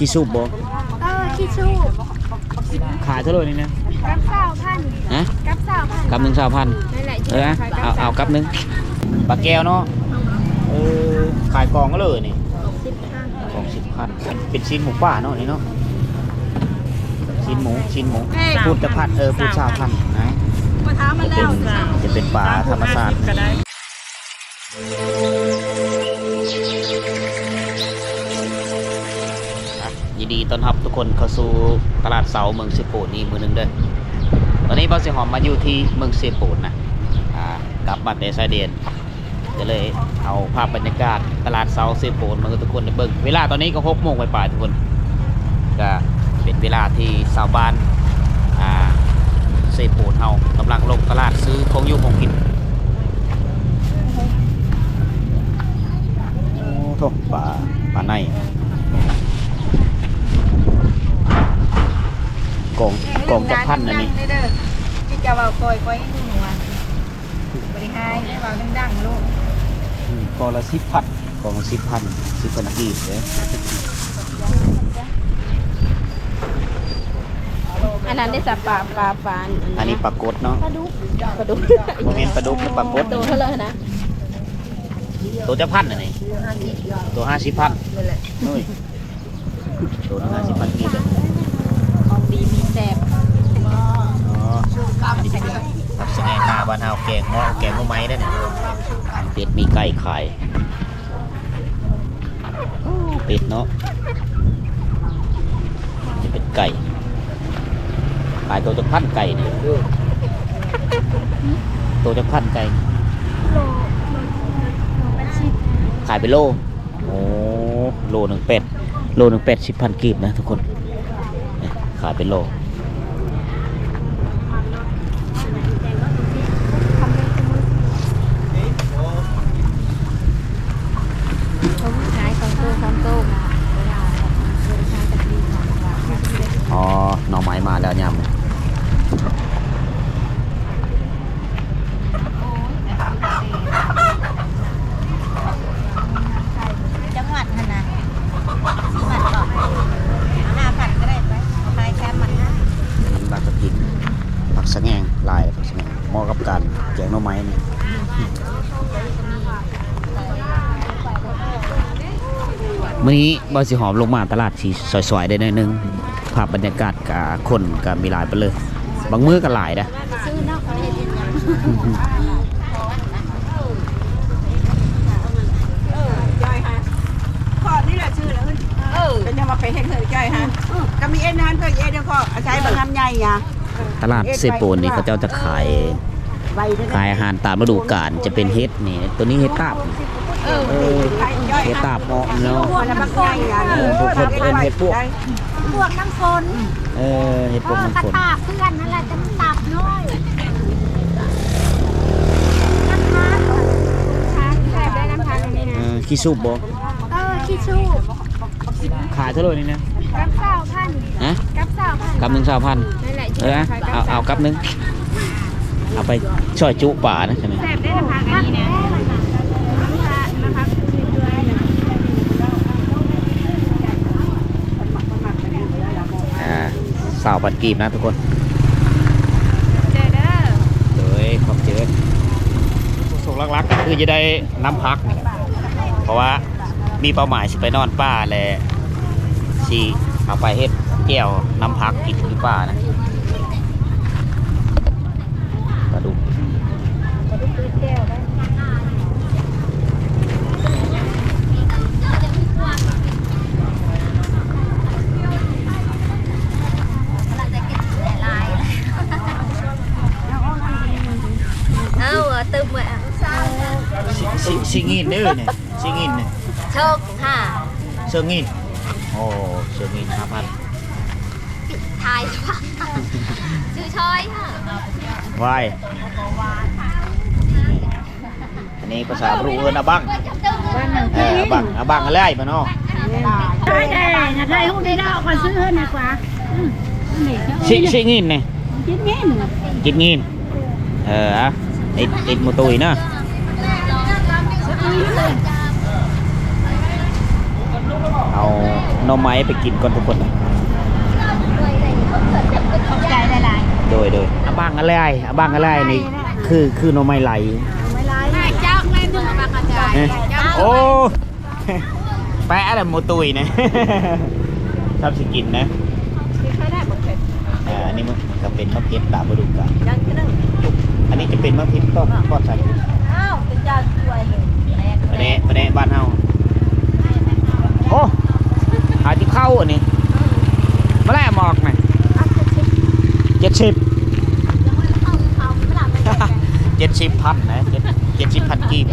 ขี้สูบบ่เออขี้ชูบขายเท่าไหร่นี่นะกับสาวพันฮะกับสาวพันกำหนึ่งสามพันนั่นแหละเออนะเอาเอากำหนึ่งปลาแก้วเนาะเออขายกองก็เลยนี่สิบพันกองสิบพันเป็นชิ้นหมูป่าเนาะนี่เนาะชิ้นหมูชิ้นหมูพูดจะพันเออพูดชาวพันนะมาถามมาจะแล้เป็นวจะเป็นปลาธรรมชาติ ดีต้อนรับทุกคนเข้าสู่ตลาดเสาเมืองเซโปนนี่มือหนึ่งเด้อตอนนี้บอสสิหอมมาอยู่ที่เมืองเซโปนนะกลับบัตรในชายเดนก็เลยเอาภาพบรรยากาศตลาดเสาเซโปนมาให้ทุกคนได้เบิ่งเวลาตอนนี้ก็หกโมงไปปลายทุกคนก็เป็นเวลาที่ชาวบ้านอ่าเซโปนเฮากำลังลงตลาดซื้อของอยู่ของกินโอ้โถปลาปลาใน กองกองจะพันอันนี้ที่จะว่าคอยคอยให้ดูหัวบริหารให้ว่าดังๆลูกกองละสิบพันกองละสิบพันสิบพันกีบเลยอันนั้นได้สับปลาปลาปลาอันนี้ปลากดเนาะปลาดุกปลาดุกโมเมนปลาดุคือปลากดโตเท่าเลยนะตัวจะพันอันนี้ตัวห้าสิบพันนุ้ยตัวห้าสิบพันกีบเลย ออันนี้เป็นผักสะแงหน้าบ้านเฮาแกงเงาะแกงมะไม้ได้เนี่ยเป็ดมีไก่ขายเป็ดเนาะนี่เป็นไก่ขายตัวจะพันไก่เนี่ยตัวจะพันไก่ขายเป็นโลโอ้โลหนึ่งเป็ดโลหนึ่งเป็ดสิบพันกีบนะทุกคนขายเป็นโล เขาขายของโตของโตมาเวลาเวลาจะดีของว่า อ๋อ หน่อไม้มาแล้วยำ จังหวัดขนาดจังหวัดก่อนห้าพันก็ได้ไปเอาไปแค่มันนะ น้ำลากกระถินผักสะแงงลายผักสะแงงเหมาะกับการแกงหน่อไม้นี่มื้อนี้บอสิหอมลงมาตลาดที่สวยๆได้หน่อยหนึงภาพบรรยากาศกับคนกับมีหลายไปเลย บางมื้อก็หลายนะซื้อนอกประเทศยังยังจ้อยฮะขอนี่แหละชื่อแล้วเออเป็นยังมาไปเห็นเคยจ้อยฮะก็มีเอ็นฮันเคยเอ็นเดี๋ยวก็อาศัยบางงามใหญ่อะ ตลาดเซโปนนี่เขาเจ้าจะขายใบด้วยขายอาหารตามฤดูกาลจะเป็นเฮ็ดนี่ตัวนี้เฮ็ดตาบเออเออจ้อยเฮ็ดตาบเหมาะเนาะพวกน้ำมันใหญ่อะเออพวกคนเอิ้นเฮ็ดพวกพวกน้ำฝนเออเฮ็ดพวกเออมันกระคนตาเพื่อนนั่นแหละจะมันตับน้อยน้ำพันทานแซ่บได้น้ำพันอันนี้เอนะอขี้สูบบ่เออขี้ชูบขายเท่าไหร่นี่นะกับสาวพันฮะกับ สาวพันกำหนึ่งสามพันนั่นแหละเออนะเอาเอากำหนึ่งเอาไปช่อยจุป่านะใช่ไหมแซ่บได้น้ำพันอันนี้นะน้ำพันนะคะคือด้วยนะอ่าสาวพันกีบนะทุกคนเจอเด้อโดยขอบเจอส่งลักๆก็คือจะได้น้ำพักนี่แหละเพราะว่ามีเป้าหมายสิไปนอนป่าแหละสิเอาไปเฮ็ด แก้วน้ำพักกินที่ป่านะปลาดุกจะได้ซื้อแก้วได้เอาตึมอะสิสิสิงินเด้อเนี่ยสิงินเนี่ยโชคค่ะเสื้องินโอ้เสื้องินห้าพัน ทายค่ะชื่อชอยค่ะวายอันนี้ภาษาบรูเอินอาบังเอออาบังอาบังอะไรมาเนาะได้ได้นะได้หุ้นได้ดอกมาซื้อนะกว่าสิสิงินเนี่ยคิดเงี้ยกินงินเอออะติดติดหมูตุยเนาะเอาเอาหน่อไม้ไปกินก่อนทุกคน ขอบใจหลายโดยโดยอาบางอะไรอาบางอะไรนี่คือคือหน่อไม้ไหลๆไม่ไรเจ้าแม่ดึงออกมากระจายเอ๊ะโอ้แปะอะไรโมตุยนะ ชอบสิกินนะไม่ค่อยได้บ่เผ็ดอ่าอันนี้มันก็เป็นมะเพร้าวตามฤดูกาลยังก็นึงอันนี้จะเป็นมะพร้าวต้มทอดใส่อ้าวเป็นยาช่วยเลยประเดะประเดะบ้านเฮาโอ้หาที่เข้าอันนี้มาแล่หมอกหน่อยเจ็ด สิบเจ็ดสิบพันนะเจ็ดเจ็ดสิบพันกีบ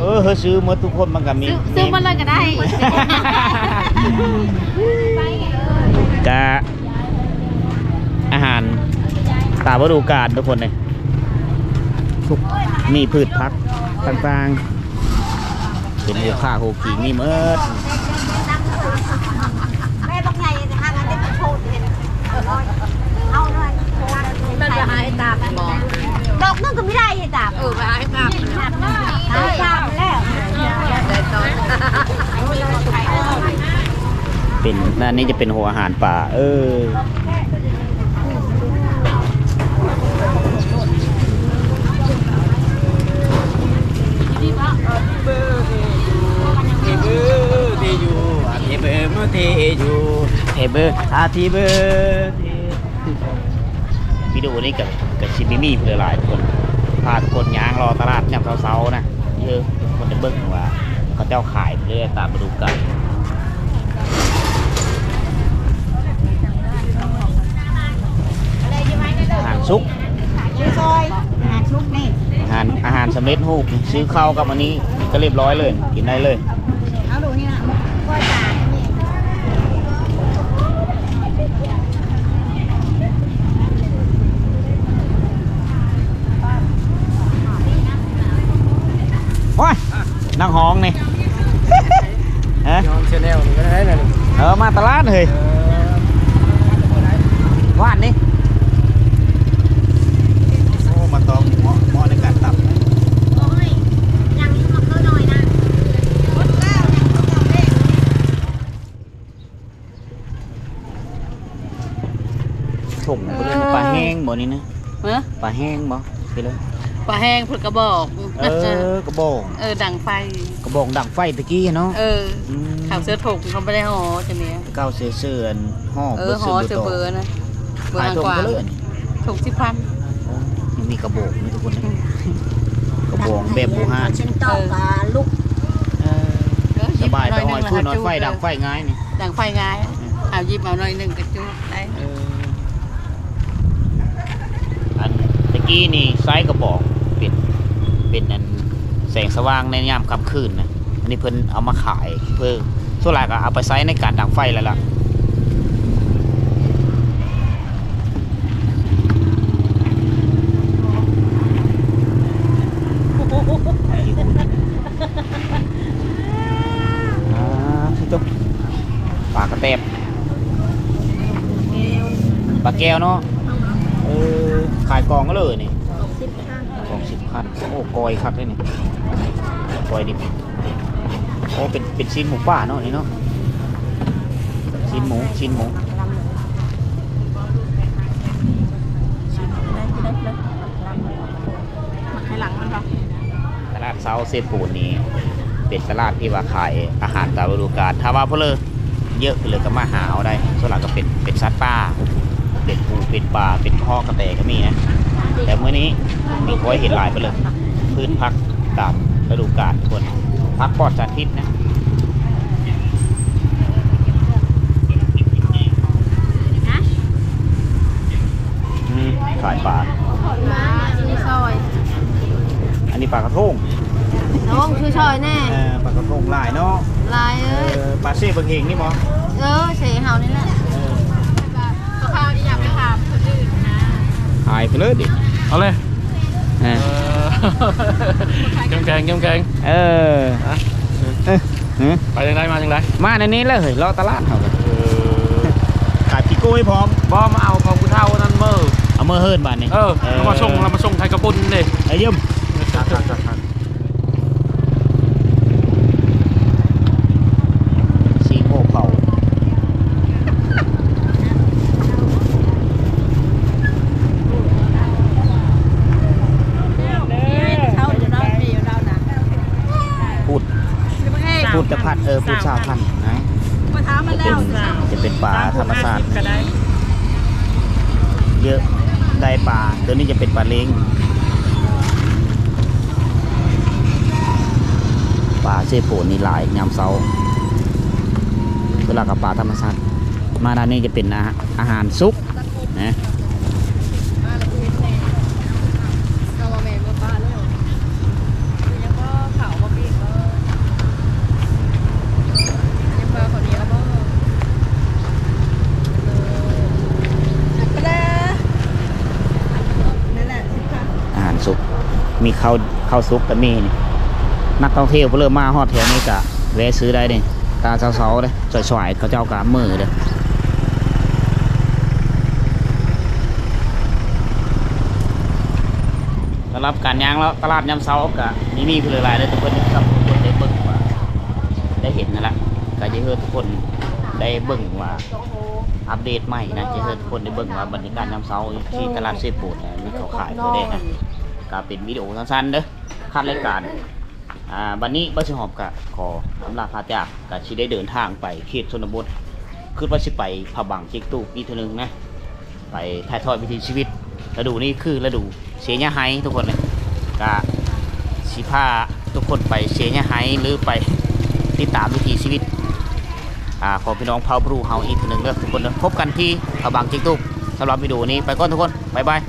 เออเฮ้ยซื้อหมาทุกคนมันก็มีซื้อมาเลยก็ได้กะอาหารตามฤดูกาลทุกคนเลยทุกมีพืชพักต่างๆ เป็นหัวข้าโฮกีมีเมิดแม่บอกไงทางนั้นได้โชว์เห็นเอาหน่อยมัน จะหายตาบอดอกนึงก็ไม่ได้ตาเออหายตาหายตาแล้วเป็นนั่นนี่จะเป็นหัวอาหารป่า เออเทเบอร์เทยูอาเทเบอร์ นี้กับกับชิมิมี่เพื่อหลายคนพาทุกคนย่างรอตลาดยามเช้าๆนะเยอะคนจะเบิ่งว่าเขาเจ้าขายเรื่อยตามฤดูกาลอาหารซุกชื่อซอยอาหารชุกนี่อาหารอาหารสำเร็จรูปนี่ซื้อข้าวกับอันนี้ก็เรียบร้อยเลย กินได้เลย เอาดูนี่นะก้อยตานี่ โอ้ย นั่งห้องนี่ฮะน้องเชนแนลนี่ก็ได้เลยเออมาตลาดเลยว่านนี่โอ้มาตองเหมาะเหมาะในการตับโอ้ยยังมาเข้าหน่อยนะถุงเพื่อนปลาแห้งบ่นี่นะเออปลาแห้งบ่ไปเลย ปลาแห้งผุดกระบอกเออกระบองเออดังไฟกระบองดังไฟตะกี้เนาะเออมข่าวเสื้อถกเขาไม่ได้ห่อจะเนี้ยเก้าเสือเสือนห่อเอเบออร์ห่สืออเสื้อเบเบออร์ร์นะเบอขายร์ถุงกว่าก็เลยถกสิบพันยังมีกระบอกนี่ทุกคนนะกระบอกแบบบูฮานฉันตอกกับลูกเออสบายไปหอยพื้นหอยไฟดังไฟง่ายนี่ดังไฟง่ายเอายิบเอาหน่อยหนึ่งกระจุกได้เอออันตะกี้นี่ไซส์กระบอก เป็นเป็นอันแสงสว่างในยามค่ำคืนนะอันนี้เพิ่นเอามาขายเพื่อส่วนหลายก็เอาไปใช้ในการดังไฟแล้วล่ะอ่าพี่ตุ๊กปลากระเตบปลาแก้วเนาะเออขายกองก็เลยนี่ สิบห้า สองสิบ พันโอ้กอยครับเลยนี่กอยดิบโอ้เป็นเป็นชิ้นหมูป่าเนาะนี่เนาะชิ้นหมูชิ้นหมูให้หลังมันปะตลาดเซาเซปูนนี่เป็นตลาดที่ว่าขายอาหารตามฤดูกาลถ้าว่าเพนเลยเยอะเลยก็มาหาเอาได้ส่วนหลักก็เป็นเป็นสัตว์ป่าเป็นปูเป็นปลาเป็นพ่อกระแตก็มีนะ แต่เมื่อนี้มีคอยเห็นหลายไปเลย พืชพักตามฤดูกาลควรพักปลอดสารพิษนะอืมขายปลามาชื่อซอยอันนี้ปลากระทงน้องชื่อซอยแน่เออปลากระทงลายเนาะลายเอเอ้ยอปลาเซ่บะเฮงนี่มั้งเออเสเฮานี่แหละ ข้าวที่อยากไปถามคนอื่นนะ หายไปเลยดิเอาเลยเออเข้มแข็งเข้มแข็งเออเออเออไปยังไงมายังไงมาในนี้แล้วเฮ้ยรอตลาดเขากันขายปีโก้ให้พร้อมบอมาเอาของกูเท่านั่นเมื่อเอามือเฮิร์นบานนี่เออเรามาส่งเรามาส่งไทยกระปุนดิไอ้เยี่ยมสีโง่เผา ชุดสาวพันธุ์นะ มาถามมันแล้ว จะเป็นปลาธรรมชาติ ก็ได้ เยอะ ได้ปลาตัวนี้จะเป็นปลาเล้งปลาเชฟโผนี่หลายยามเสาร์คือหลักกับปลาธรรมชาติมาด้านนี้จะเป็นอาหารอาหารซุกนะ ก็มาแม่มาป้าเลยยังก็เผามาปีกก็ยังมาคนนี้แล้วก็ ก็ได้นั่นแหละสิคะ อาหารซุก มีข้าวข้าวซุกกับมีนี่นักท่องเที่ยวเพิ่มมาฮอดแถวนี้กะแวะซื้อได้เลยตาเสาๆเลยสวยๆเขาเจ้ากะมือเลยสำหรับการย่างแล้วตลาดยามเช้ากะมีมีคือหลายเลยทุกคนครับทุกคนได้เบิ่งว่าได้เห็นนั่นแหละก็จะเให้ทุกคนได้เบิ่งว่าอัปเดตใหม่นะจะให้ทุกคนได้เบิ่งว่าบรรยากาศยามเช้าที่ตลาดเซปูดเนี่ยมีเขาขายไปได้นะ ก็เป็นวิดีโอสั้นๆเด้อขั้นรายการอ่าวันนี้บัสหอมกะขออำลาพาจากกะชิได้เดินทางไปเขตชนบทคือว่าสิไปผาบังเจิกตู้อีกเทีนึงนะไปถ่ายทอดวิถีชีวิตฤดูนี้คือฤดูเสียหญ้าไฮทุกคนเลยกะสิพาทุกคนไปเสียหญ้าไฮหรือไปติดตามวิถีชีวิตอ่าของพี่น้องเผาบรูเฮาอีกทีนึงเด้อทุกคนเด้อพบกันที่ผาบังเจิกตู้สำหรับวิดีโอนี้ไปก่อนทุกคนบ๊ายบาย